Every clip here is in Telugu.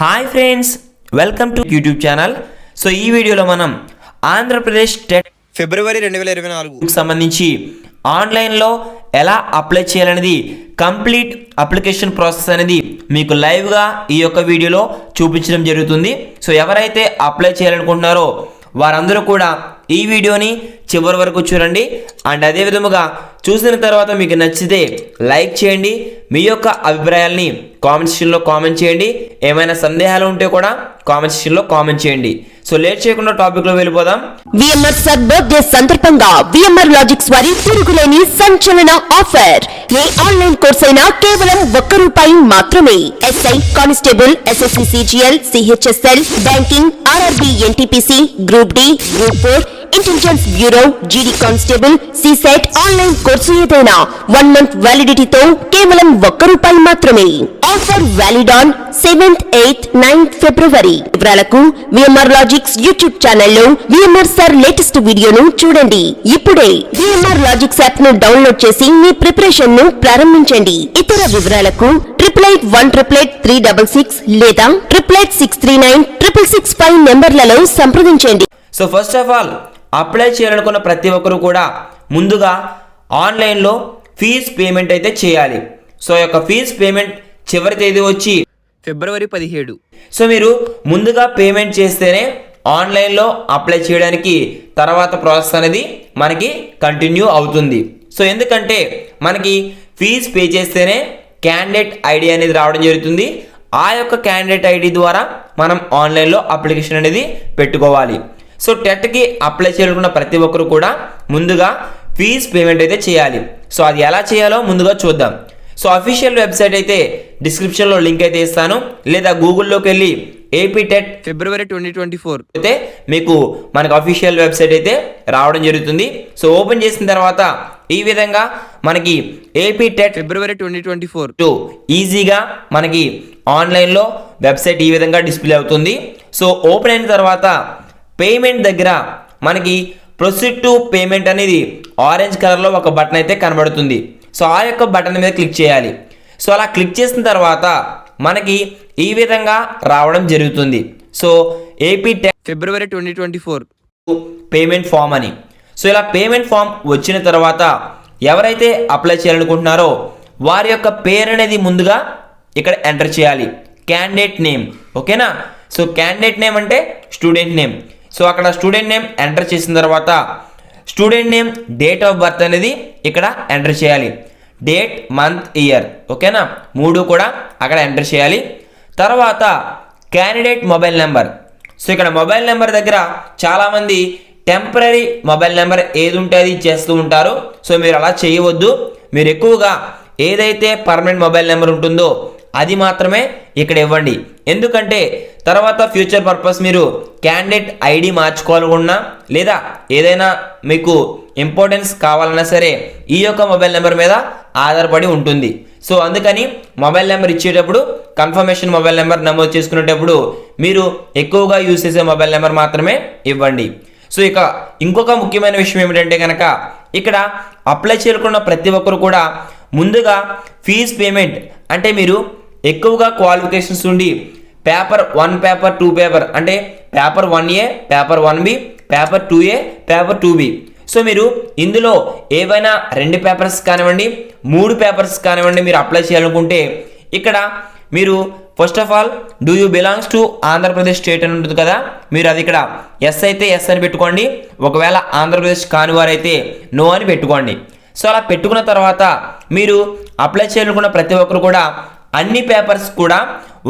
Hi friends welcome to YouTube channel so ఈ వీడియోలో మనం ఆంధ్రప్రదేశ్ టెట్ ఫిబ్రవరి రెండు వేల ఇరవై నాలుగు. సంబంధించి ఆన్లైన్లో ఎలా అప్లై చేయాలనేది కంప్లీట్ అప్లికేషన్ ప్రాసెస్ అనేది మీకు లైవ్గా ఈ యొక్క వీడియోలో చూపించడం జరుగుతుంది. సో ఎవరైతే అప్లై చేయాలనుకుంటున్నారో వారందరూ కూడా ఈ వీడియోని చివరి వరకు చూడండి. అండ్ అదే విధముగా చూసిన తర్వాత మీకు నచ్చితే లైక్ చేయండి. మీ యొక్క అభిప్రాయాల్ని కామెంట్ సెక్షన్లో కామెంట్ చేయండి. ఏమైనా సందేహాలు ఉంటే కూడా కామెంట్ సెక్షన్లో కామెంట్ చేయండి. సో లేట్ చేయకుండా టాపిక్లో వెళ్ళిపోదాం. విఎంఆర్ సార్ బర్త్డే సందర్భంగా విఎంఆర్ లాజిక్స్ వారి తిరుగులేని సంచలన ఆఫర్. ఏ ఆన్లైన్ కోర్స్ అయినా కేవలం ఒక్క రూపాయి మాత్రమే. SI constable SSC CGL CHSL banking RRB NTPC group D group four intelligence bureau GD constable CSET online course ఏదైనా వన్ మంత్ వ్యాలిడిటీతో కేవలం ఒక్క రూపాయి మాత్రమే. Offer valid on seventh eighth ninth February వివరాలకు విఎంఆర్ లాజిక్స్ యూట్యూబ్ ఛానల్లో విఎంఆర్ సార్ లేటెస్ట్ వీడియోను చూడండి. ఇప్పుడే విఎంఆర్ లాజిక్స్ యాప్ను డౌన్లోడ్ చేసి మీ ప్రిపరేషన్ను ప్రారంభించండి. ఇతర వివరాలకు triple eight one triple eight three double six లేదా triple eight six three nine triple six five నెంబర్లలో సంప్రదించండి. So first of all apply చేయాలనుకున్న ప్రతి ఒక్కరు కూడా ముందుగా ఆన్లైన్లో ఫీజ్ పేమెంట్ అయితే చేయాలి. సో యొక్క ఫీజ్ పేమెంట్ చివరి తేదీ వచ్చి ఫిబ్రవరి పదిహేడు. సో మీరు ముందుగా పేమెంట్ చేస్తేనే ఆన్లైన్లో అప్లై చేయడానికి తర్వాత ప్రాసెస్ అనేది మనకి కంటిన్యూ అవుతుంది. సో ఎందుకంటే మనకి ఫీజ్ పే చేస్తేనే క్యాండిడేట్ ఐడి అనేది రావడం జరుగుతుంది. ఆ యొక్క క్యాండిడేట్ ఐడి ద్వారా మనం ఆన్లైన్లో అప్లికేషన్ అనేది పెట్టుకోవాలి. సో టెట్కి అప్లై చేయాలనుకున్న ప్రతి ఒక్కరు కూడా ముందుగా ఫీజ్ పేమెంట్ అయితే చేయాలి. సో అది ఎలా చేయాలో ముందుగా చూద్దాం. సో అఫీషియల్ వెబ్సైట్ అయితే డిస్క్రిప్షన్లో లింక్ అయితే ఇస్తాను. లేదా గూగుల్లోకి వెళ్ళి AP TET February twenty twenty four. అయితే మీకు మనకు అఫీషియల్ వెబ్సైట్ అయితే రావడం జరుగుతుంది. సో ఓపెన్ చేసిన తర్వాత ఈ విధంగా మనకి AP TET February twenty twenty four. To ఈజీగా మనకి ఆన్లైన్లో వెబ్సైట్ ఈ విధంగా డిస్ప్లే అవుతుంది. సో ఓపెన్ అయిన తర్వాత పేమెంట్ దగ్గర మనకి ప్రొసీడ్ టు పేమెంట్ అనేది ఆరెంజ్ కలర్లో ఒక బటన్ అయితే కనబడుతుంది. సో ఆ యొక్క బటన్ మీద క్లిక్ చేయాలి. సో అలా క్లిక్ చేసిన తర్వాత మనకి ఈ విధంగా రావడం జరుగుతుంది. So AP TET February twenty twenty four. Payment form అని. సో ఇలా పేమెంట్ ఫామ్ వచ్చిన తర్వాత ఎవరైతే అప్లై చేయాలనుకుంటున్నారో వారి యొక్క పేరు అనేది ముందుగా ఇక్కడ ఎంటర్ చేయాలి. Candidate name. ఓకేనా? సో క్యాండిడేట్ నేమ్ అంటే స్టూడెంట్ నేమ్. సో అక్కడ స్టూడెంట్ నేమ్ ఎంటర్ చేసిన తర్వాత student name date of birth అనేది ఇక్కడ ఎంటర్ చేయాలి. డేట్ మంత్ ఇయర్ ఓకేనా మూడు కూడా అక్కడ ఎంటర్ చేయాలి. తర్వాత క్యాండిడేట్ మొబైల్ నెంబర్ సో ఇక్కడ మొబైల్ నెంబర్ దగ్గర చాలామంది టెంపరీ మొబైల్ నెంబర్ ఏది ఉంటే అది చేస్తూ ఉంటారు. సో మీరు అలా చేయవద్దు. మీరు ఎక్కువగా ఏదైతే పర్మనెంట్ మొబైల్ నెంబర్ ఉంటుందో అది మాత్రమే ఇక్కడ ఇవ్వండి. ఎందుకంటే తర్వాత ఫ్యూచర్ పర్పస్ మీరు క్యాండిడేట్ ఐడి మార్చుకోవాలనుకున్నా లేదా ఏదైనా మీకు ఇంపార్టెన్స్ కావాలన్నా సరే ఈ యొక్క మొబైల్ నెంబర్ మీద ఆధారపడి ఉంటుంది. సో అందుకని మొబైల్ నెంబర్ ఇచ్చేటప్పుడు కన్ఫర్మేషన్ మొబైల్ నెంబర్ నమోదు చేసుకునేటప్పుడు మీరు ఎక్కువగా యూజ్ చేసే మొబైల్ నెంబర్ మాత్రమే ఇవ్వండి. సో ఇక ఇంకొక ముఖ్యమైన విషయం ఏమిటంటే కనుక ఇక్కడ అప్లై చేరుకున్న ప్రతి ఒక్కరు కూడా ముందుగా ఫీజ్ పేమెంట్ అంటే మీరు ఎక్కువగా క్వాలిఫికేషన్స్ ఉండి paper one paper two paper అంటే paper one A paper one B paper two A paper two B so మీరు ఇందులో ఏవైనా రెండు పేపర్స్ కానివ్వండి మూడు పేపర్స్ కానివ్వండి మీరు అప్లై చేయాలనుకుంటే ఇక్కడ మీరు first of all do you belongs to Andhra Pradesh state అని ఉంటుంది కదా మీరు అది ఇక్కడ ఎస్ అయితే ఎస్ అని పెట్టుకోండి ఒకవేళ ఆంధ్రప్రదేశ్ కాని వారైతే నో అని పెట్టుకోండి. సో అలా పెట్టుకున్న తర్వాత మీరు అప్లై చేయాలనుకున్న ప్రతి ఒక్కరు కూడా అన్ని పేపర్స్ కూడా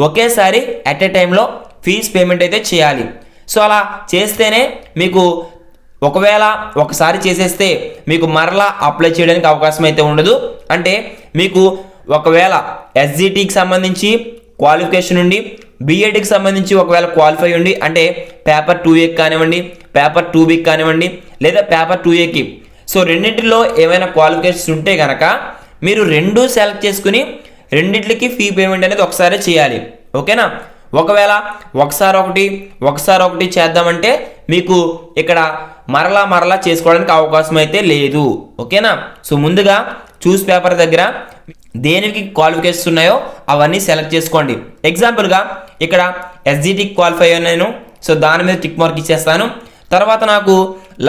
ఒకేసారి అట్ ఏ టైంలో ఫీజ్ పేమెంట్ అయితే చేయాలి. సో అలా చేస్తేనే మీకు ఒకవేళ ఒకసారి చేసేస్తే మీకు మరలా అప్లై చేయడానికి అవకాశం అయితే ఉండదు. అంటే మీకు ఒకవేళ ఎస్జిటికి సంబంధించి క్వాలిఫికేషన్ ఉండి బీఎడ్కి సంబంధించి ఒకవేళ క్వాలిఫై ఉండి అంటే పేపర్ టూ ఏకి కానివ్వండి పేపర్ టూ బికి కానివ్వండి లేదా పేపర్ టూ ఏకి సో రెండింటిలో ఏమైనా క్వాలిఫికేషన్స్ ఉంటే కనుక మీరు రెండు సెలెక్ట్ చేసుకుని రెండింటికి ఫీ పేమెంట్ అనేది ఒకసారి చేయాలి. ఓకేనా? ఒకవేళ ఒకసారి ఒకటి ఒకసారి ఒకటి చేద్దామంటే మీకు ఇక్కడ మరలా మరలా చేసుకోవడానికి అవకాశం అయితే లేదు. ఓకేనా? సో ముందుగా చూస్ పేపర్ దగ్గర దేనికి క్వాలిఫికేషన్స్ ఉన్నాయో అవన్నీ సెలెక్ట్ చేసుకోండి. ఎగ్జాంపుల్గా ఇక్కడ ఎస్జిటి క్వాలిఫై నేను. సో దాని మీద టిక్ మార్క్ ఇచ్చేస్తాను. తర్వాత నాకు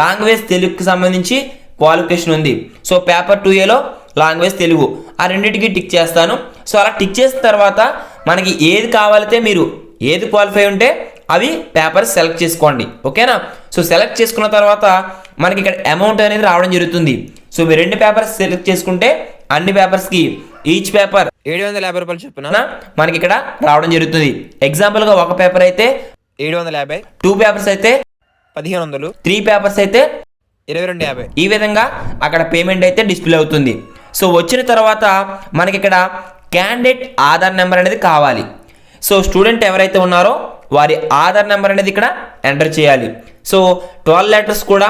లాంగ్వేజ్ తెలుగుకి సంబంధించి క్వాలిఫికేషన్ ఉంది. సో పేపర్ టూ ఏలో లాంగ్వేజ్ తెలుగు. ఆ రెండింటికి టిక్ చేస్తాను. సో అలా టిక్ చేసిన తర్వాత మనకి ఏది కావాలితే మీరు ఏది క్వాలిఫై ఉంటే అవి పేపర్స్ సెలెక్ట్ చేసుకోండి. ఓకేనా? సో సెలెక్ట్ చేసుకున్న తర్వాత మనకి ఇక్కడ అమౌంట్ అనేది రావడం జరుగుతుంది. సో మీరు రెండు పేపర్స్ సెలెక్ట్ చేసుకుంటే అన్ని పేపర్స్కి ఈచ్ పేపర్ ఏడు వందల యాభై రూపాయలు చొప్పున మనకి ఇక్కడ రావడం జరుగుతుంది. ఎగ్జాంపుల్గా ఒక పేపర్ అయితే ఏడు వందల యాభై టూ పేపర్స్ అయితే పదిహేను వందలు త్రీ పేపర్స్ అయితే ఇరవై రెండు యాభై. ఈ విధంగా అక్కడ పేమెంట్ అయితే డిస్ప్లే అవుతుంది. సో వచ్చిన తర్వాత మనకి ఇక్కడ క్యాండిడేట్ ఆధార్ నెంబర్ అనేది కావాలి. సో స్టూడెంట్ ఎవరైతే ఉన్నారో వారి ఆధార్ నెంబర్ అనేది ఇక్కడ ఎంటర్ చేయాలి. సో ట్వెల్వ్ లెటర్స్ కూడా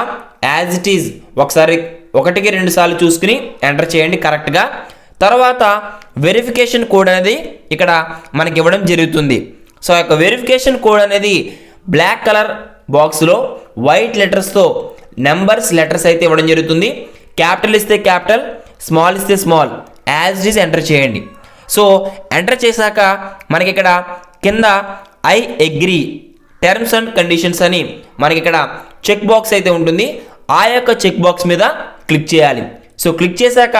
యాజ్ ఇట్ ఈజ్ ఒకసారి ఒకటికి రెండు సార్లు చూసుకుని ఎంటర్ చేయండి కరెక్ట్గా తర్వాత వెరిఫికేషన్ కోడ్ అనేది ఇక్కడ మనకి ఇవ్వడం జరుగుతుంది. సో యొక్క వెరిఫికేషన్ కోడ్ అనేది బ్లాక్ కలర్ బాక్స్లో వైట్ లెటర్స్తో నెంబర్స్ లెటర్స్ అయితే ఇవ్వడం జరుగుతుంది. క్యాపిటల్ ఇస్తే క్యాపిటల్ స్మాల్ ఇస్తే small. As it is enter చేయండి. సో ఎంటర్ చేశాక మనకి ఇక్కడ కింద I agree terms and conditions అని మనకి ఇక్కడ చెక్ బాక్స్ అయితే ఉంటుంది. ఆ యొక్క చెక్ బాక్స్ మీద క్లిక్ చేయాలి. సో క్లిక్ చేశాక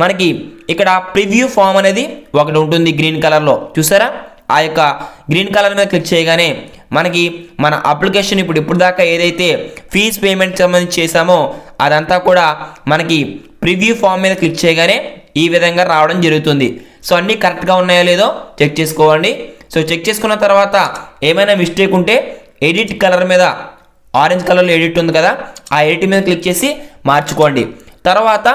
మనకి ఇక్కడ ప్రివ్యూ ఫామ్ అనేది ఒకటి ఉంటుంది గ్రీన్ కలర్లో. చూసారా? ఆ యొక్క గ్రీన్ కలర్ మీద క్లిక్ చేయగానే మనకి మన అప్లికేషన్ ఇప్పుడు ఇప్పుడు దాకా ఏదైతే ఫీజ్ పేమెంట్ సంబంధించి చేసామో అదంతా కూడా మనకి ప్రివ్యూ ఫామ్ మీద క్లిక్ చేయగానే ఈ విధంగా రావడం జరుగుతుంది. సో అన్నీ కరెక్ట్గా ఉన్నాయో లేదో చెక్ చేసుకోండి. సో చెక్ చేసుకున్న తర్వాత ఏమైనా మిస్టేక్ ఉంటే ఎడిట్ కలర్ మీద ఆరెంజ్ కలర్లో ఎడిట్ ఉంది కదా ఆ ఎడిట్ మీద క్లిక్ చేసి మార్చుకోండి. తర్వాత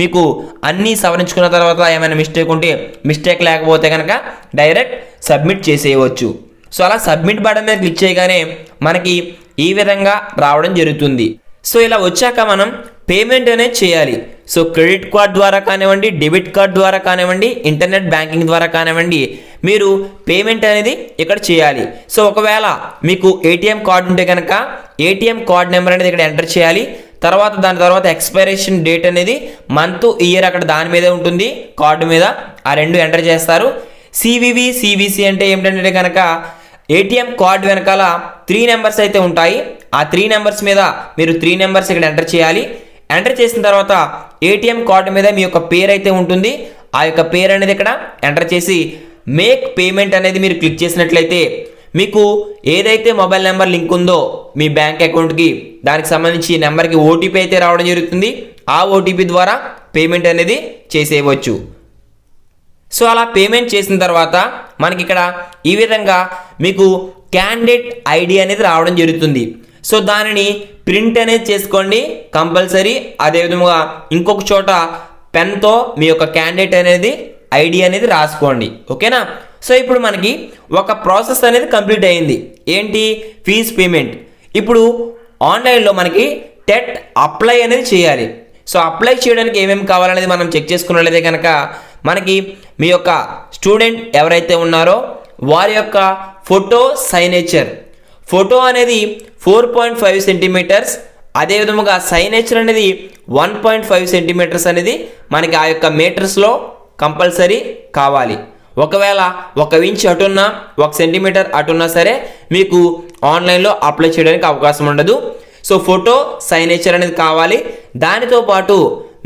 మీకు అన్నీ సవరించుకున్న తర్వాత ఏమైనా మిస్టేక్ ఉంటే మిస్టేక్ లేకపోతే కనుక డైరెక్ట్ సబ్మిట్ చేసేయవచ్చు. సో అలా సబ్మిట్ బటన్ మీద క్లిక్ చేయగానే మనకి ఈ విధంగా రావడం జరుగుతుంది. సో ఇలా వచ్చాక మనం పేమెంట్ అనేది చేయాలి. సో క్రెడిట్ కార్డ్ ద్వారా కానివ్వండి డెబిట్ కార్డ్ ద్వారా కానివ్వండి ఇంటర్నెట్ బ్యాంకింగ్ ద్వారా కానివ్వండి మీరు పేమెంట్ అనేది ఇక్కడ చేయాలి. సో ఒకవేళ మీకు ఏటీఎం కార్డు ఉంటే కనుక ఏటీఎం కార్డ్ నెంబర్ అనేది ఇక్కడ ఎంటర్ చేయాలి. తర్వాత దాని తర్వాత ఎక్స్పైరేషన్ డేట్ అనేది మంత్ ఇయర్ అక్కడ దాని మీదే ఉంటుంది. కార్డు మీద ఆ రెండు ఎంటర్ చేస్తారు. సివివి సివిసి అంటే ఏమిటంటే కనుక ఏటీఎం కార్డు వెనకాల త్రీ నెంబర్స్ అయితే ఉంటాయి. ఆ త్రీ నెంబర్స్ మీద మీరు త్రీ నెంబర్స్ ఇక్కడ ఎంటర్ చేయాలి. ఎంటర్ చేసిన తర్వాత ఏటీఎం కార్డు మీద మీ యొక్క పేరు అయితే ఉంటుంది. ఆ యొక్క పేరు అనేది ఇక్కడ ఎంటర్ చేసి మేక్ పేమెంట్ అనేది మీరు క్లిక్ చేసినట్లయితే మీకు ఏదైతే మొబైల్ నెంబర్ లింక్ ఉందో మీ బ్యాంక్ అకౌంట్కి దానికి సంబంధించి నెంబర్కి ఓటీపీ అయితే రావడం జరుగుతుంది. ఆ ఓటీపీ ద్వారా పేమెంట్ అనేది చేసేయవచ్చు. సో అలా పేమెంట్ చేసిన తర్వాత మనకి ఇక్కడ ఈ విధంగా మీకు క్యాండిడేట్ ఐడి అనేది రావడం జరుగుతుంది. సో దానిని ప్రింట్ అనేది చేసుకోండి కంపల్సరీ. అదేవిధంగా ఇంకొక చోట పెన్తో మీ యొక్క క్యాండిడేట్ అనేది ఐడి అనేది రాసుకోండి. ఓకేనా? సో ఇప్పుడు మనకి ఒక ప్రాసెస్ అనేది కంప్లీట్ అయింది. ఏంటి? Fees payment. ఇప్పుడు ఆన్లైన్లో మనకి టెట్ అప్లై అనేది చేయాలి. సో అప్లై చేయడానికి ఏమేమి కావాలనేది మనం చెక్ చేసుకున్నట్లయితే కనుక మనకి మీ యొక్క స్టూడెంట్ ఎవరైతే ఉన్నారో వారి యొక్క ఫోటో సైనేచర్. ఫోటో అనేది ఫోర్ పాయింట్ ఫైవ్ సెంటీమీటర్స్ అదేవిధముగా సైనేచర్ అనేది వన్ పాయింట్ ఫైవ్ సెంటీమీటర్స్ అనేది మనకి ఆ యొక్క మీటర్స్లో కంపల్సరీ కావాలి. ఒకవేళ ఒక ఇంచ్ అటున్నా ఒక సెంటీమీటర్ అటున్నా సరే మీకు ఆన్లైన్లో అప్లై చేయడానికి అవకాశం ఉండదు. సో ఫోటో సైనేచర్ అనేది కావాలి. దానితో పాటు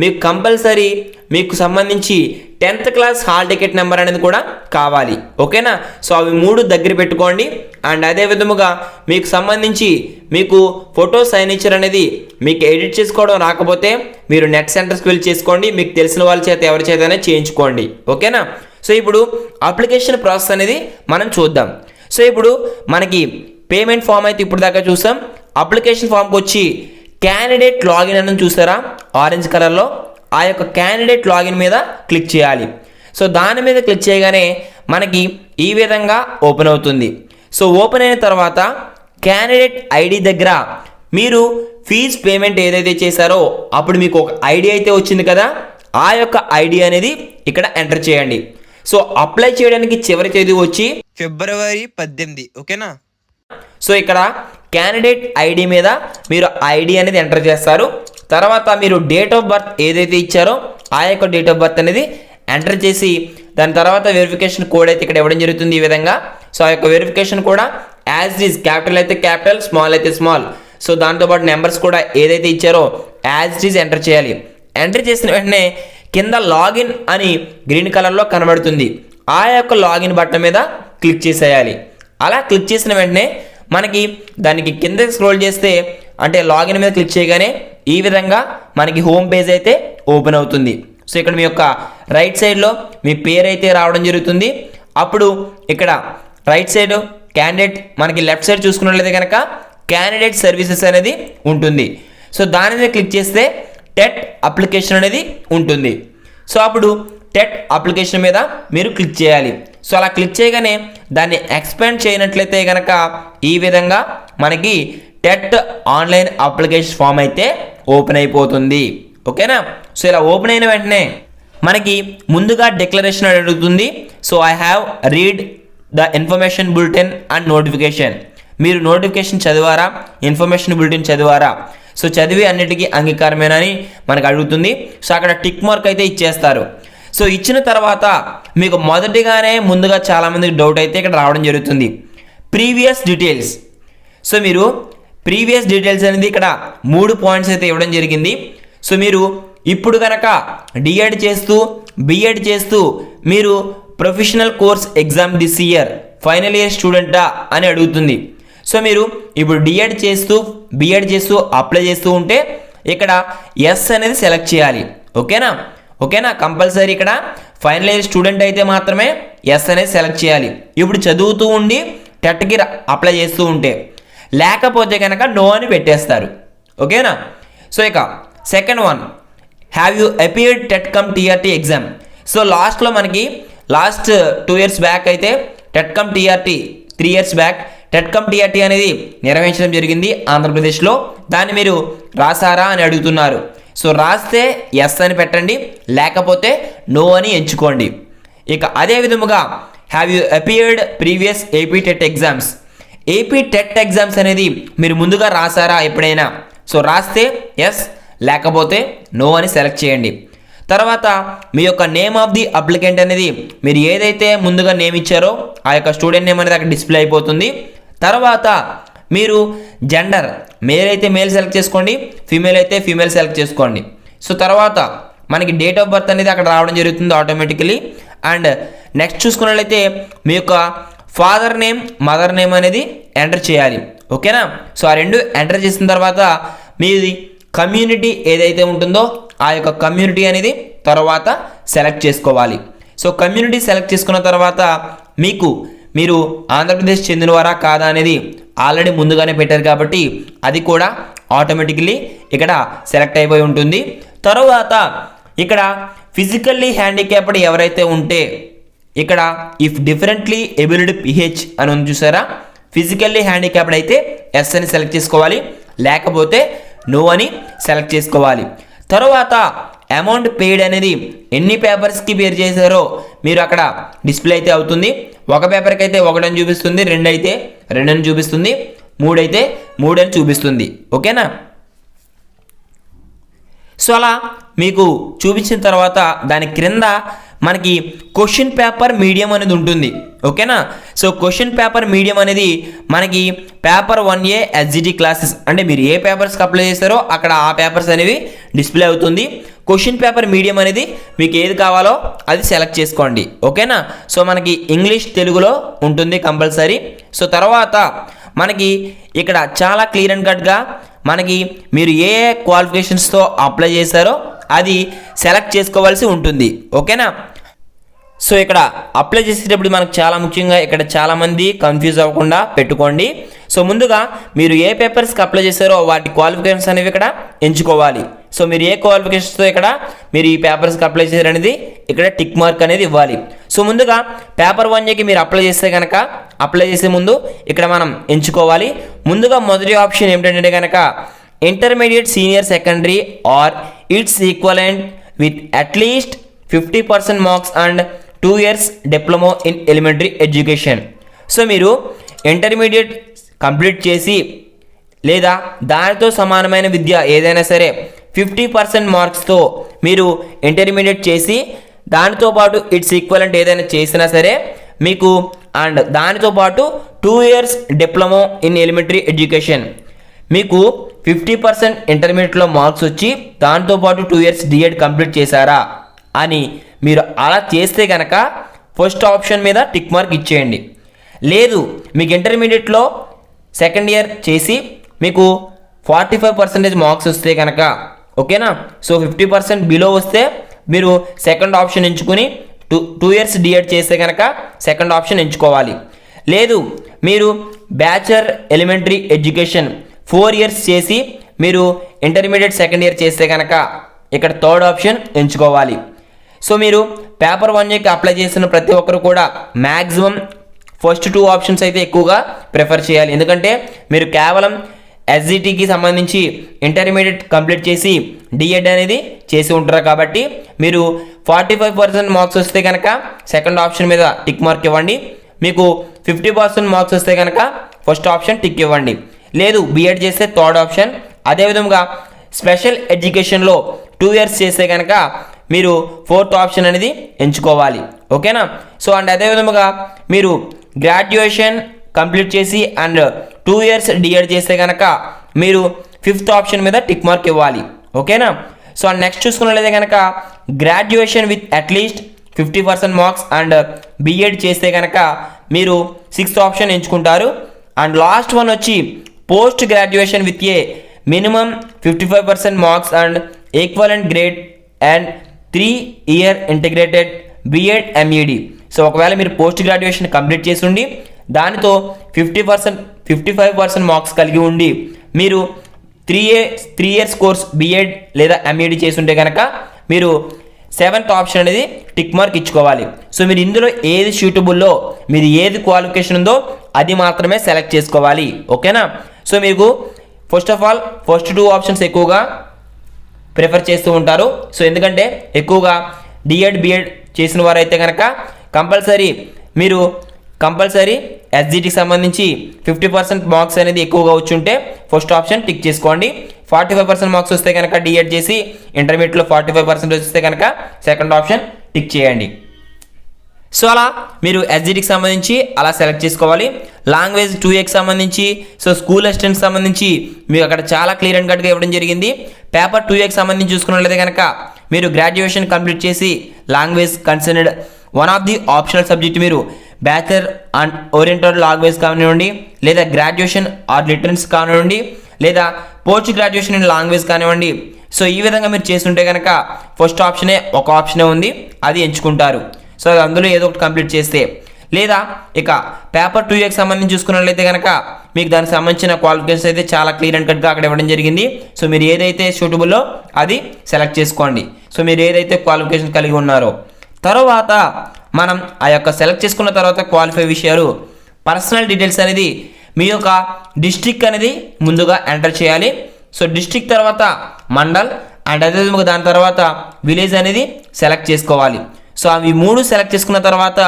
మీకు కంపల్సరీ మీకు సంబంధించి tenth class hall ticket number అనేది కూడా కావాలి. ఓకేనా? సో అవి మూడు దగ్గర పెట్టుకోండి. అండ్ అదే విధముగా మీకు సంబంధించి మీకు ఫోటో సైనిచర్ అనేది మీకు ఎడిట్ చేసుకోవడం రాకపోతే మీరు నెట్ సెంటర్స్కి వెళ్ళి చేసుకోండి. మీకు తెలిసిన వాళ్ళ చేత ఎవరి చేతనే చేయించుకోండి. ఓకేనా? సో ఇప్పుడు అప్లికేషన్ ప్రాసెస్ అనేది మనం చూద్దాం. సో ఇప్పుడు మనకి పేమెంట్ ఫామ్ అయితే ఇప్పుడు దాకా చూసాం. అప్లికేషన్ ఫామ్కి వచ్చి క్యాండిడేట్ లాగిన్ అని చూసారా? ఆరెంజ్ కలర్లో ఆ యొక్క క్యాండిడేట్ లాగిన్ మీద క్లిక్ చేయాలి. సో దాని మీద క్లిక్ చేయగానే మనకి ఈ విధంగా ఓపెన్ అవుతుంది. సో ఓపెన్ అయిన తర్వాత క్యాండిడేట్ ఐడి దగ్గర మీరు ఫీజ్ పేమెంట్ ఏదైతే చేశారో అప్పుడు మీకు ఒక ఐడి అయితే వచ్చింది కదా? ఆ యొక్క ఐడి అనేది ఇక్కడ ఎంటర్ చేయండి. సో అప్లై చేయడానికి చివరి తేదీ వచ్చి ఫిబ్రవరి పద్దెనిమిది ఓకేనా? సో ఇక్కడ క్యాండిడేట్ ఐడి మీద మీరు ఐడి అనేది ఎంటర్ చేస్తారు. తర్వాత మీరు డేట్ ఆఫ్ బర్త్ ఏదైతే ఇచ్చారో ఆ యొక్క డేట్ ఆఫ్ బర్త్ అనేది ఎంటర్ చేసి దాని తర్వాత వెరిఫికేషన్ కోడ్ అయితే ఇక్కడ ఇవ్వడం జరుగుతుంది ఈ విధంగా. సో ఆ యొక్క వెరిఫికేషన్ కూడా యాజ్ ఈజ్ క్యాపిటల్ అయితే క్యాపిటల్ స్మాల్ అయితే స్మాల్ సో దాంతోపాటు నెంబర్స్ కూడా ఏదైతే ఇచ్చారో యాజ్ ఈజ్ ఎంటర్ చేయాలి. ఎంటర్ చేసిన వెంటనే కింద లాగిన్ అని గ్రీన్ కలర్లో కనబడుతుంది. ఆ యొక్క లాగిన్ బటన్ మీద క్లిక్ చేసేయాలి. అలా క్లిక్ చేసిన వెంటనే మనకి దానికి కింద స్క్రోల్ చేస్తే అంటే లాగిన్ మీద క్లిక్ చేయగానే ఈ విధంగా మనకి హోమ్ పేజ్ అయితే ఓపెన్ అవుతుంది. సో ఇక్కడ మీ యొక్క రైట్ సైడ్లో మీ పేరు అయితే రావడం జరుగుతుంది. అప్పుడు ఇక్కడ రైట్ సైడ్ క్యాండిడేట్ మనకి లెఫ్ట్ సైడ్ చూసుకున్నట్లయితే కనుక క్యాండిడేట్ సర్వీసెస్ అనేది ఉంటుంది. సో దాని మీద క్లిక్ చేస్తే టెట్ అప్లికేషన్ అనేది ఉంటుంది. సో అప్పుడు టెట్ అప్లికేషన్ మీద మీరు క్లిక్ చేయాలి. సో అలా క్లిక్ చేయగానే దాన్ని ఎక్స్పాండ్ చేయనట్లయితే కనుక ఈ విధంగా మనకి టెట్ ఆన్లైన్ అప్లికేషన్ ఫామ్ అయితే ఓపెన్ అయిపోతుంది. ఓకేనా? సో ఇలా ఓపెన్ అయిన వెంటనే మనకి ముందుగా డిక్లరేషన్ అడుగుతుంది. So I have read the information bulletin and notification మీరు నోటిఫికేషన్ చదివారా? ఇన్ఫర్మేషన్ బులెటిన్ చదివారా? సో చదివి అన్నిటికీ అంగీకారమేనని మనకు అడుగుతుంది. సో అక్కడ టిక్ మార్క్ అయితే ఇచ్చేస్తారు. సో ఇచ్చిన తర్వాత మీకు మొదటిగానే ముందుగా చాలామందికి డౌట్ అయితే ఇక్కడ రావడం జరుగుతుంది. ప్రీవియస్ డీటెయిల్స్ సో మీరు ప్రీవియస్ డీటెయిల్స్ అనేది ఇక్కడ మూడు పాయింట్స్ అయితే ఇవ్వడం జరిగింది. సో మీరు ఇప్పుడు కనుక డిఎడ్ చేస్తూ బిఎడ్ చేస్తూ మీరు professional course exam this year final year స్టూడెంటా అని అడుగుతుంది. సో మీరు ఇప్పుడు డిఎడ్ చేస్తూ బిఎడ్ చేస్తూ అప్లై చేస్తూ ఉంటే ఇక్కడ ఎస్ అనేది సెలెక్ట్ చేయాలి. ఓకేనా ఓకేనా? కంపల్సరీ ఇక్కడ ఫైనల్ ఇయర్ స్టూడెంట్ అయితే మాత్రమే ఎస్ అనేది సెలెక్ట్ చేయాలి. ఇప్పుడు చదువుతూ ఉండి టెట్కి అప్లై చేస్తూ ఉంటే లేకపోతే కనుక నో అని పెట్టేస్తారు. ఓకేనా? సో ఇక second one have you appeared TET cum TRT exam? So లాస్ట్లో మనకి లాస్ట్ టూ ఇయర్స్ బ్యాక్ అయితే TET cum TRT three years back TET cum TRT అనేది నిర్వహించడం జరిగింది ఆంధ్రప్రదేశ్లో. దాన్ని మీరు రాసారా అని అడుగుతున్నారు. సో రాస్తే ఎస్ అని పెట్టండి లేకపోతే నో అని ఎంచుకోండి. ఇక అదే విధముగా have you appeared previous AP TET exams AP TET exams అనేది మీరు ముందుగా రాసారా ఎప్పుడైనా? సో రాస్తే ఎస్ లేకపోతే నో అని సెలెక్ట్ చేయండి. తర్వాత మీ యొక్క నేమ్ ఆఫ్ ది అప్లికెంట్ అనేది మీరు ఏదైతే ముందుగా నేమ్ ఇచ్చారో ఆ యొక్క స్టూడెంట్ నేమ్ అనేది అక్కడ డిస్ప్లే అయిపోతుంది. తర్వాత మీరు జెండర్ మేల్ అయితే మేల్ సెలెక్ట్ చేసుకోండి ఫీమేల్ అయితే ఫీమేల్ సెలెక్ట్ చేసుకోండి. సో తర్వాత మనకి డేట్ ఆఫ్ బర్త్ అనేది అక్కడ రావడం జరుగుతుంది ఆటోమేటికలీ అండ్ నెక్స్ట్ చూసుకున్నట్లయితే మీ యొక్క ఫాదర్ నేమ్ మదర్ నేమ్ అనేది ఎంటర్ చేయాలి. ఓకేనా సో ఆ రెండు ఎంటర్ చేసిన తర్వాత మీది కమ్యూనిటీ ఏదైతే ఉంటుందో ఆ యొక్క కమ్యూనిటీ అనేది తర్వాత సెలెక్ట్ చేసుకోవాలి. సో కమ్యూనిటీ సెలెక్ట్ చేసుకున్న తర్వాత మీకు మీరు ఆంధ్రప్రదేశ్ చెందినవారా కాదా అనేది ఆల్రెడీ ముందుగానే పెట్టారు కాబట్టి అది కూడా ఆటోమేటిక్లీ ఇక్కడ సెలెక్ట్ అయిపోయి ఉంటుంది. తరువాత ఇక్కడ ఫిజికల్లీ హ్యాండిక్యాప్డ్ ఎవరైతే ఉంటే ఇక్కడ ఇఫ్ డిఫరెంట్లీ ఎబిలిటీ పిహెచ్ అని ఉంది చూసారా? ఫిజికల్లీ హ్యాండిక్యాప్డ్ అయితే ఎస్ అని సెలెక్ట్ చేసుకోవాలి. లేకపోతే నో అని సెలెక్ట్ చేసుకోవాలి. తరువాత అమౌంట్ పెయిడ్ అనేది ఎన్ని పేపర్స్కి పేరు చేశారో మీరు అక్కడ డిస్ప్లే అయితే అవుతుంది. ఒక పేపర్కి అయితే ఒకటని చూపిస్తుంది రెండు అయితే రెండని చూపిస్తుంది మూడైతే మూడని చూపిస్తుంది. ఓకేనా? సో అలా మీకు చూపించిన తర్వాత దాని క్రింద మనకి క్వశ్చన్ పేపర్ మీడియం అనేది ఉంటుంది. ఓకేనా సో క్వశ్చన్ పేపర్ మీడియం అనేది మనకి paper one A SGT classes అంటే మీరు ఏ పేపర్స్కి అప్లై చేస్తారో అక్కడ ఆ పేపర్స్ అనేవి డిస్ప్లే అవుతుంది. క్వశ్చన్ పేపర్ మీడియం అనేది మీకు ఏది కావాలో అది సెలెక్ట్ చేసుకోండి. ఓకేనా సో మనకి ఇంగ్లీష్ తెలుగులో ఉంటుంది కంపల్సరీ. సో తర్వాత మనకి ఇక్కడ చాలా క్లియర్ అండ్ కట్గా మనకి మీరు ఏ ఏ క్వాలిఫికేషన్స్తో అప్లై చేశారో అది సెలెక్ట్ చేసుకోవాల్సి ఉంటుంది. ఓకేనా? సో ఇక్కడ అప్లై చేసేటప్పుడు మనకు చాలా ముఖ్యంగా ఇక్కడ చాలామంది కన్ఫ్యూజ్ అవ్వకుండా పెట్టుకోండి. సో ముందుగా మీరు ఏ పేపర్స్కి అప్లై చేశారో వాటి క్వాలిఫికేషన్స్ అనేవి ఇక్కడ ఎంచుకోవాలి. సో మీరు ఏ క్వాలిఫికేషన్స్తో ఇక్కడ మీరు ఈ పేపర్స్కి అప్లై చేశారనేది ఇక్కడ టిక్ మార్క్ అనేది ఇవ్వాలి. సో ముందుగా పేపర్ వన్ ఏకి మీరు అప్లై చేస్తే కనుక అప్లై చేసే ముందు ఇక్కడ మనం ఎంచుకోవాలి. ముందుగా మొదటి ఆప్షన్ ఏమిటంటే కనుక intermediate senior secondary or it's equivalent with at least fifty percent marks and two years diploma in elementary education so మీరు ఇంటర్మీడియట్ కంప్లీట్ చేసి లేదా దానితో సమానమైన విద్య ఏదైనా సరే ఫిఫ్టీ పర్సెంట్ మార్క్స్తో మీరు ఇంటర్మీడియట్ చేసి దానితో పాటు ఇట్స్ ఈక్వలెంట్ ఏదైనా చేసినా సరే మీకు అండ్ దానితో పాటు two years diploma in elementary education. మీకు ఫిఫ్టీ పర్సెంట్ ఇంటర్మీడియట్లో మార్క్స్ వచ్చి దాంతోపాటు టూ ఇయర్స్ డిఎడ్ కంప్లీట్ చేశారా అని మీరు అలా చేస్తే కనుక ఫస్ట్ ఆప్షన్ మీద టిక్ మార్క్ ఇచ్చేయండి. లేదు మీకు ఇంటర్మీడియట్లో సెకండ్ ఇయర్ చేసి మీకు ఫార్టీ ఫైవ్ పర్సెంటేజ్ మార్క్స్ వస్తే కనుక ఓకేనా? సో ఫిఫ్టీ పర్సెంట్ బిలో వస్తే మీరు సెకండ్ ఆప్షన్ ఎంచుకుని టూ టూ ఇయర్స్ డిఎడ్ చేస్తే కనుక సెకండ్ ఆప్షన్ ఎంచుకోవాలి. లేదు మీరు bachelor elementary education four years చేసి మీరు ఇంటర్మీడియట్ సెకండ్ ఇయర్ చేస్తే కనుక ఇక్కడ థర్డ్ ఆప్షన్ ఎంచుకోవాలి. సో మీరు పేపర్ వన్ యొక్క అప్లై చేసిన ప్రతి ఒక్కరు కూడా మ్యాక్సిమం ఫస్ట్ టూ ఆప్షన్స్ అయితే ఎక్కువగా ప్రిఫర్ చేయాలి. ఎందుకంటే మీరు కేవలం ఎస్జిటికి సంబంధించి ఇంటర్మీడియట్ కంప్లీట్ చేసి డిఎడ్ అనేది చేసి ఉంటారు. కాబట్టి మీరు ఫార్టీ ఫైవ్ పర్సెంట్ మార్క్స్ వస్తే కనుక సెకండ్ ఆప్షన్ మీద టిక్ మార్క్ ఇవ్వండి. మీకు ఫిఫ్టీ పర్సెంట్ మార్క్స్ వస్తే కనుక ఫస్ట్ ఆప్షన్ టిక్ ఇవ్వండి. లేదు బీఎడ్ చేస్తే థర్డ్ ఆప్షన్ అదేవిధంగా స్పెషల్ ఎడ్యుకేషన్లో టూ ఇయర్స్ చేస్తే కనుక మీరు ఫోర్త్ ఆప్షన్ అనేది ఎంచుకోవాలి. ఓకేనా? సో అండ్ అదేవిధంగా మీరు గ్రాడ్యుయేషన్ కంప్లీట్ చేసి అండ్ టూ ఇయర్స్ డిఎడ్ చేస్తే కనుక మీరు ఫిఫ్త్ ఆప్షన్ మీద టిక్ మార్క్ ఇవ్వాలి. ఓకేనా? సో అండ్ నెక్స్ట్ చూసుకున్నట్లయితే కనుక graduation with at least fifty percent marks and BEd చేస్తే కనుక మీరు సిక్స్త్ ఆప్షన్ ఎంచుకుంటారు. అండ్ లాస్ట్ వన్ వచ్చి post graduation with a minimum fifty five percent marks and equivalent grade and three year integrated BEd MEd so ఒకవేళ మీరు పోస్ట్ గ్రాడ్యుయేషన్ కంప్లీట్ చేసి ఉండి దానితో fifty percent fifty five percent marks కలిగి ఉండి మీరు three a three years course BEd లేదా ఎంఈడి చేసి ఉంటే కనుక మీరు సెవెంత్ ఆప్షన్ అనేది టిక్ మార్క్ ఇచ్చుకోవాలి. సో మీరు ఇందులో ఏది సూటబుల్లో మీరు ఏది క్వాలిఫికేషన్ ఉందో అది మాత్రమే సెలెక్ట్ చేసుకోవాలి. ఓకేనా సో మీకు first of all first two options ఎక్కువగా ప్రిఫర్ చేస్తూ ఉంటారు. సో ఎందుకంటే ఎక్కువగా డిఎడ్ బిఎడ్ చేసిన వారైతే కనుక కంపల్సరీ మీరు కంపల్సరీ ఎస్జిటికి సంబంధించి ఫిఫ్టీ పర్సెంట్ మార్క్స్ అనేది ఎక్కువగా వచ్చి ఉంటే ఫస్ట్ ఆప్షన్ టిక్ చేసుకోండి. ఫార్టీ ఫైవ్ పర్సెంట్ మార్క్స్ వస్తే కనుక డిఎడ్ చేసి ఇంటర్మీడియట్లో ఫార్టీ ఫైవ్ పర్సెంట్ వస్తే కనుక సెకండ్ ఆప్షన్ టిక్ చేయండి. సో అలా మీరు ఎస్జిటికి సంబంధించి అలా సెలెక్ట్ చేసుకోవాలి. లాంగ్వేజ్ టూ ఎక్స్ సంబంధించి సో స్కూల్ అసిస్టెంట్ సంబంధించి మీకు అక్కడ చాలా క్లియర్ అండ్ కట్గా ఇవ్వడం జరిగింది. పేపర్ టూ ఎక్స్ సంబంధించి చూసుకున్నట్లయితే కనుక మీరు గ్రాడ్యుయేషన్ కంప్లీట్ చేసి language considered one of the optional subject మీరు బ్యాచలర్ అండ్ ఓరియంటెడ్ లాంగ్వేజ్ కానివ్వండి లేదా గ్రాడ్యుయేషన్ ఆర్ లిటరన్స్ కానివ్వండి లేదా పోస్ట్ గ్రాడ్యుయేషన్ ఇన్ లాంగ్వేజ్ కానివ్వండి. సో ఈ విధంగా మీరు చేస్తుంటే కనుక ఫస్ట్ ఆప్షనే ఒక ఆప్షనే ఉంది అది ఎంచుకుంటారు. సో అది అందులో ఏదో ఒకటి కంప్లీట్ చేస్తే. లేదా ఇక పేపర్ టూ ఇయర్కి సంబంధించి చూసుకున్నట్లయితే కనుక మీకు దానికి సంబంధించిన క్వాలిఫికేషన్స్ అయితే చాలా క్లియర్ అండ్ కట్గా అక్కడ ఇవ్వడం జరిగింది. సో మీరు ఏదైతే సూటబుల్లో అది సెలెక్ట్ చేసుకోండి. సో మీరు ఏదైతే క్వాలిఫికేషన్ కలిగి ఉన్నారో. తర్వాత మనం ఆ యొక్క సెలెక్ట్ చేసుకున్న తర్వాత క్వాలిఫై విషయాలు పర్సనల్ డీటెయిల్స్ అనేది మీ యొక్క డిస్ట్రిక్ట్ అనేది ముందుగా ఎంటర్ చేయాలి. సో డిస్ట్రిక్ట్ తర్వాత మండల్ అండ్ అదే దాని తర్వాత విలేజ్ అనేది సెలెక్ట్ చేసుకోవాలి. సో అవి మూడు సెలెక్ట్ చేసుకున్న తర్వాత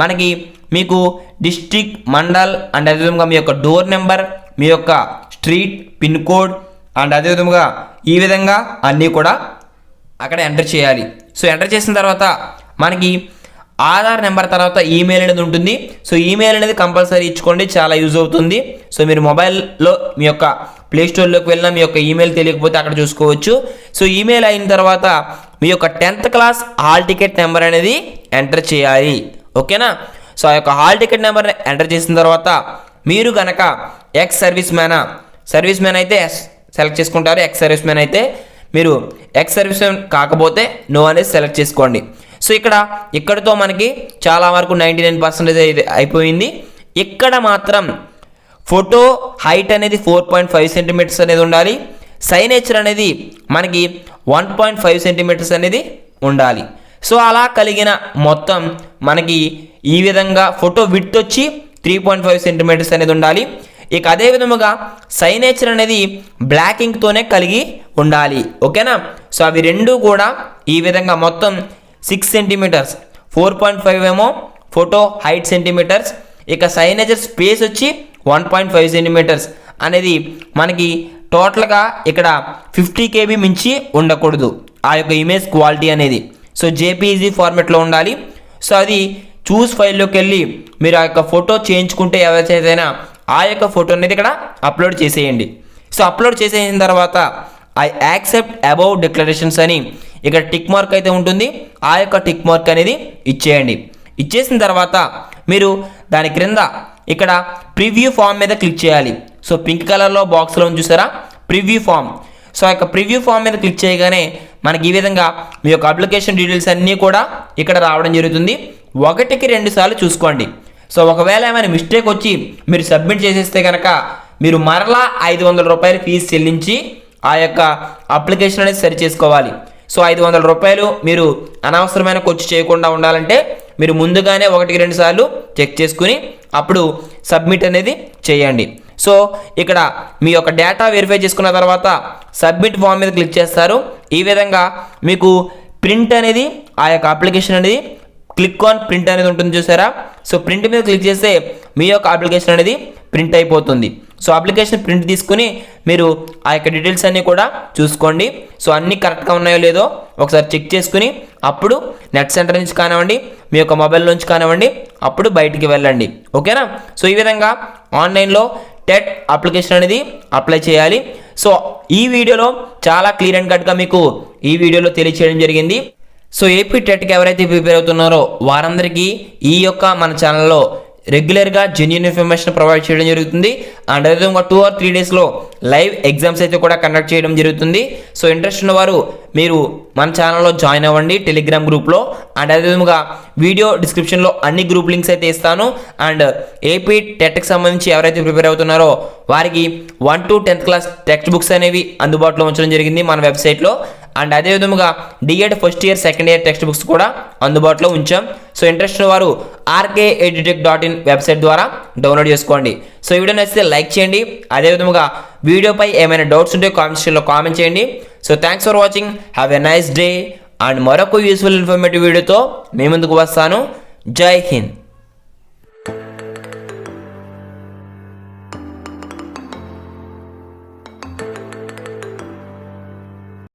మనకి మీకు డిస్ట్రిక్ట్ మండల్ అండ్ అదేవిధంగా మీ యొక్క డోర్ నెంబర్ మీ యొక్క స్ట్రీట్ పిన్ కోడ్ అండ్ అదేవిధంగా ఈ విధంగా అన్నీ కూడా అక్కడ ఎంటర్ చేయాలి. సో ఎంటర్ చేసిన తర్వాత మనకి ఆధార్ నెంబర్ తర్వాత ఈమెయిల్ అనేది ఉంటుంది. సో ఈమెయిల్ అనేది కంపల్సరీ ఇచ్చుకోండి చాలా యూజ్ అవుతుంది. సో మీరు మొబైల్లో మీ యొక్క ప్లే స్టోర్లోకి వెళ్ళినా మీ యొక్క ఈమెయిల్ తెలియకపోతే అక్కడ చూసుకోవచ్చు. సో ఈమెయిల్ అయిన తర్వాత మీ యొక్క tenth class hall ticket number అనేది ఎంటర్ చేయాలి. ఓకేనా? సో ఆ యొక్క హాల్ టికెట్ నెంబర్ని ఎంటర్ చేసిన తర్వాత మీరు కనుక ఎక్స్ సర్వీస్ మ్యానా సర్వీస్ మ్యాన్ అయితే సెలెక్ట్ చేసుకుంటారు. ఎక్స్ సర్వీస్ మ్యాన్ అయితే మీరు ఎక్స్ సర్వీస్ మ్యాన్ కాకపోతే నో అనేది సెలెక్ట్ చేసుకోండి. సో ఇక్కడ ఇక్కడితో మనకి చాలా వరకు నైంటీ నైన్ పర్సెంటేజ్ అయిపోయింది. ఇక్కడ మాత్రం ఫోటో హైట్ అనేది ఫోర్ పాయింట్ ఫైవ్ సెంటీమీటర్స్ అనేది ఉండాలి. సైనేచర్ అనేది మనకి వన్ పాయింట్ ఫైవ్ సెంటీమీటర్స్ అనేది ఉండాలి. సో అలా కలిగిన మొత్తం మనకి ఈ విధంగా ఫోటో విత్ వచ్చి త్రీ పాయింట్ ఫైవ్ సెంటీమీటర్స్ అనేది ఉండాలి. ఇక అదే విధముగా సైనేచర్ అనేది బ్లాకింగ్తోనే కలిగి ఉండాలి. ఓకేనా? సో అవి రెండు కూడా ఈ విధంగా మొత్తం six centimetres four point five ఏమో ఫోటో హైట్ సెంటీమీటర్స్ ఇక సైనేజర్ స్పేస్ వచ్చి వన్ పాయింట్ ఫైవ్ సెంటీమీటర్స్ అనేది మనకి టోటల్గా ఇక్కడ ఫిఫ్టీ కేబీ మించి ఉండకూడదు. ఆ యొక్క ఇమేజ్ క్వాలిటీ అనేది. సో జేపీజీ ఫార్మెట్లో ఉండాలి. సో అది చూస్ ఫైల్లోకి వెళ్ళి మీరు ఆ యొక్క ఫోటో చేయించుకుంటే ఎవరికైనా ఆ యొక్క ఫోటో అనేది ఇక్కడ అప్లోడ్ చేసేయండి. సో అప్లోడ్ చేసేసిన తర్వాత ఐ యాక్సెప్ట్ అబౌవ్ డిక్లరేషన్స్ అని. ఇక్కడ టిక్ మార్క్ అయితే ఉంటుంది. ఆ యొక్క టిక్ మార్క్ అనేది ఇచ్చేయండి. ఇచ్చేసిన తర్వాత మీరు దాని క్రింద ఇక్కడ ప్రివ్యూ ఫామ్ మీద క్లిక్ చేయాలి. సో పింక్ కలర్లో బాక్స్లో ఉంది చూసారా? ప్రివ్యూ ఫామ్ సో ఆ యొక్క ప్రివ్యూ ఫామ్ మీద క్లిక్ చేయగానే మనకి ఈ విధంగా మీ యొక్క అప్లికేషన్ డీటెయిల్స్ అన్నీ కూడా ఇక్కడ రావడం జరుగుతుంది. ఒకటికి రెండు సార్లు చూసుకోండి. సో ఒకవేళ ఏమైనా మిస్టేక్ వచ్చి మీరు సబ్మిట్ చేసేస్తే కనుక మీరు మరలా ఐదు వందల రూపాయలు ఫీజు చెల్లించి ఆ యొక్క అప్లికేషన్ అనేది సరి చేసుకోవాలి. సో ఐదు వందల రూపాయలు మీరు అనవసరమైన ఖర్చు చేయకుండా ఉండాలంటే మీరు ముందుగానే ఒకటికి రెండు సార్లు చెక్ చేసుకుని అప్పుడు సబ్మిట్ అనేది చేయండి. సో ఇక్కడ మీ యొక్క డేటా వెరిఫై చేసుకున్న తర్వాత సబ్మిట్ ఫామ్ మీద క్లిక్ చేస్తారు. ఈ విధంగా మీకు ప్రింట్ అనేది ఆ యొక్క అప్లికేషన్ అనేది క్లిక్ ఆన్ ప్రింట్ అనేది ఉంటుంది చూసారా? సో ప్రింట్ మీద క్లిక్ చేస్తే మీ యొక్క అప్లికేషన్ అనేది ప్రింట్ అయిపోతుంది. సో అప్లికేషన్ ప్రింట్ తీసుకుని మీరు ఆ యొక్క డీటెయిల్స్ అన్నీ కూడా చూసుకోండి. సో అన్నీ కరెక్ట్గా ఉన్నాయో లేదో ఒకసారి చెక్ చేసుకుని అప్పుడు నెట్ సెంటర్ నుంచి కానివ్వండి మీ యొక్క మొబైల్ నుంచి కానివ్వండి అప్పుడు బయటికి వెళ్ళండి. ఓకేనా? సో ఈ విధంగా ఆన్లైన్లో టెట్ అప్లికేషన్ అనేది అప్లై చేయాలి. సో ఈ వీడియోలో చాలా క్లియర్ అండ్ కట్గా మీకు ఈ వీడియోలో తెలియచేయడం జరిగింది. సో ఏపీ టెట్కి ఎవరైతే ప్రిపేర్ అవుతున్నారో వారందరికీ ఈ యొక్క మన ఛానల్లో రెగ్యులర్గా జెన్యున్ ఇన్ఫర్మేషన్ ప్రొవైడ్ చేయడం జరుగుతుంది. అండ్ అదే టూ ఆర్ త్రీ డేస్లో లైవ్ ఎగ్జామ్స్ అయితే కూడా కండక్ట్ చేయడం జరుగుతుంది. సో ఇంట్రెస్ట్ ఉన్నవారు మీరు మన ఛానల్లో జాయిన్ అవ్వండి టెలిగ్రామ్ గ్రూప్లో అండ్ అదేవిధంగా వీడియో డిస్క్రిప్షన్లో అన్ని గ్రూప్ లింక్స్ అయితే ఇస్తాను. అండ్ ఏపీ టెట్కి సంబంధించి ఎవరైతే ప్రిపేర్ అవుతున్నారో వారికి one to tenth class text books అనేవి అందుబాటులో ఉంచడం జరిగింది మన వెబ్సైట్లో అండ్ అదేవిధంగా DEd first year second year text books కూడా అందుబాటులో ఉంచాం. సో ఇంట్రెస్ట్ ఉన్న వారు RK edutech dot in website ద్వారా డౌన్లోడ్ చేసుకోండి. సో ఈ వీడియో నచ్చితే లైక్ చేయండి. అదేవిధంగా వీడియోపై ఏమైనా డౌట్స్ ఉంటే కామెంట్ సెక్షన్లో కామెంట్ చేయండి. So thanks for watching. Have a nice day and మరొక యూస్ఫుల్ ఇన్ఫర్మేటివ్ వీడియోతో మీ ముందుకు వస్తాను. జై హింద్.